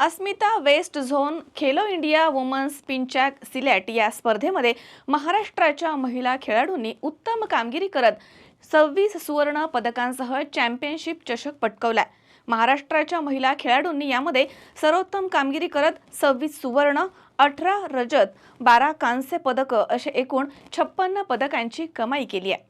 Asmita west zone Khelo India women's pencak silat या स्पर्धेमध्ये महाराष्ट्राच्या महिला खेळाडूंनी उत्तम कामगिरी करत सव्वीस सुवर्ण पदकांसह चॅम्पियनशिप चषक पटकवलाय. महाराष्ट्राच्या महिला खेळाडूंनी यामध्ये सर्वोत्तम कामगिरी करत सव्वीस सुवर्ण अठरा रजत बारा कांस्य पदकं असे एकूण छप्पन्न पदकांची कमाई केली आहे.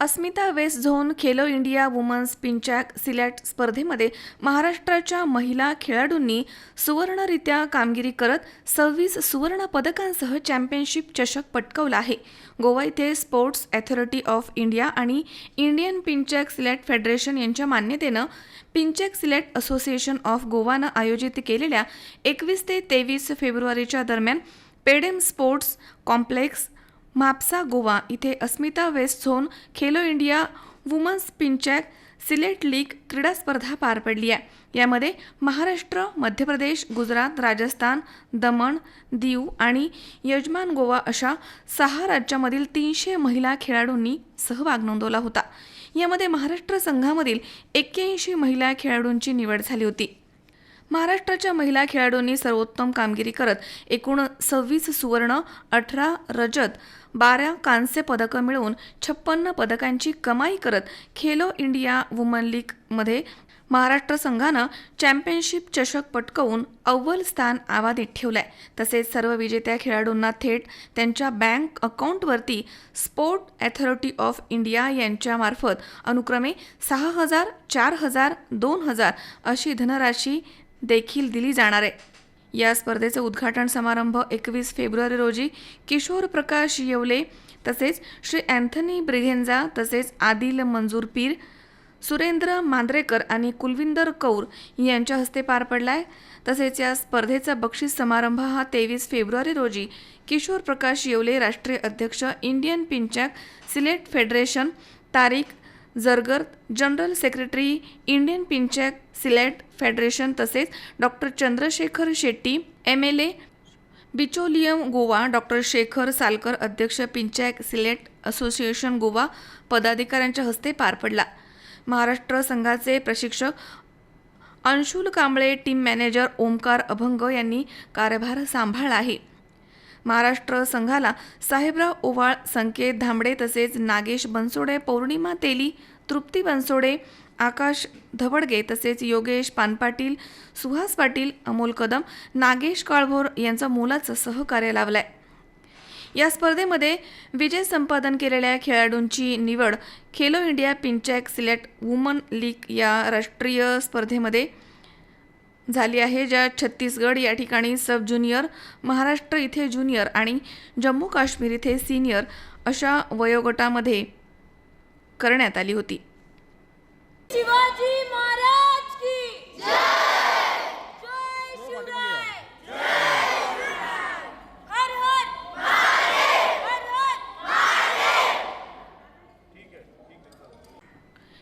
Asmita west zone Khelo India women's pencak silat स्पर्धेमध्ये महाराष्ट्राच्या महिला खेळाडूंनी सुवर्णरित्या कामगिरी करत सव्वीस सुवर्ण पदकांसह चॅम्पियनशिप चषक पटकवला आहे. गोवा येथे स्पोर्ट्स अथॉरिटी ऑफ इंडिया आणि इंडियन पिंचॅक सिलेट फेडरेशन यांच्या मान्यतेनं पिंचॅक सिलेट असोसिएशन ऑफ गोवानं आयोजित केलेल्या एकवीस ते तेवीस फेब्रुवारीच्या दरम्यान पेडेम स्पोर्ट्स कॉम्प्लेक्स म्हापसा गोवा इथे Asmita west zone Khelo India women's pencak silat league क्रीडा स्पर्धा पार पडली आहे. यामध्ये महाराष्ट्र मध्य प्रदेश गुजरात राजस्थान दमण दीव आणि यजमान गोवा अशा सहा राज्यामधील तीनशे महिला खेळाडूंनी सहभाग नोंदवला होता. यामध्ये महाराष्ट्र संघामधील एक्क्याऐंशी महिला खेळाडूंची निवड झाली होती. महाराष्ट्राच्या महिला खेळाडूंनी सर्वोत्तम कामगिरी करत एकूण सव्वीस सुवर्ण अठरा रजत बारा कांस्य पदकं मिळवून छप्पन्न पदकांची कमाई करत खेलो इंडिया वुमन लीग मध्ये महाराष्ट्र संघानं चॅम्पियनशिप चषक पटकवून अव्वल स्थान आवादीत ठेवलंय. तसेच सर्व विजेत्या खेळाडूंना थेट त्यांच्या बँक अकाउंटवरती स्पोर्ट अथॉरिटी ऑफ इंडिया यांच्यामार्फत अनुक्रमे सहा हजार चार हजार दोन हजार अशी धनराशी देखील दिली जाणार आहे. या स्पर्धेचं उद्घाटन समारंभ एकवीस फेब्रुवारी रोजी किशोर प्रकाश येवले तसेच श्री अँथनी ब्रिघेंजा तसेच आदिल मंजूर पीर सुरेंद्र मांद्रेकर आणि कुलविंदर कौर यांच्या हस्ते पार पडलाय. तसेच या स्पर्धेचा बक्षीस समारंभ हा तेवीस फेब्रुवारी रोजी किशोर प्रकाश येवले राष्ट्रीय अध्यक्ष Indian pencak silat federation Tariq Zargar general secretary Indian pencak silat federation तसेच doctor Chandrashekhar Shetty M L A Bicholim Goa doctor Shekhar Salkar अध्यक्ष पिंचॅक सिलेट असोसिएशन गोवा पदाधिकाऱ्यांच्या हस्ते पार पडला. महाराष्ट्र संघाचे प्रशिक्षक अंशुल कांबळे टीम मॅनेजर ओमकार अभंग यांनी कार्यभार सांभाळला आहे. महाराष्ट्र संघाला साहेबराव ओवाळ संकेत धांबडे तसेच नागेश बनसोडे पौर्णिमा तेली तृप्ती बनसोडे आकाश धबडगे तसेच योगेश पानपाटील सुहास पाटील अमोल कदम नागेश काळभोर यांचा मोलाचं सहकार्य लावलाय या स्पर्धेमध्ये विजय संपादन केलेल्या खेळाडूंची निवड Khelo India pencak select women league या राष्ट्रीय स्पर्धेमध्ये झाली आहे ज्या छत्तीसगड या ठिकाणी सब ज्युनियर महाराष्ट्र इथे ज्युनियर आणि जम्मू काश्मीर इथे सिनियर अशा वयोगटामध्ये करण्यात आली होती.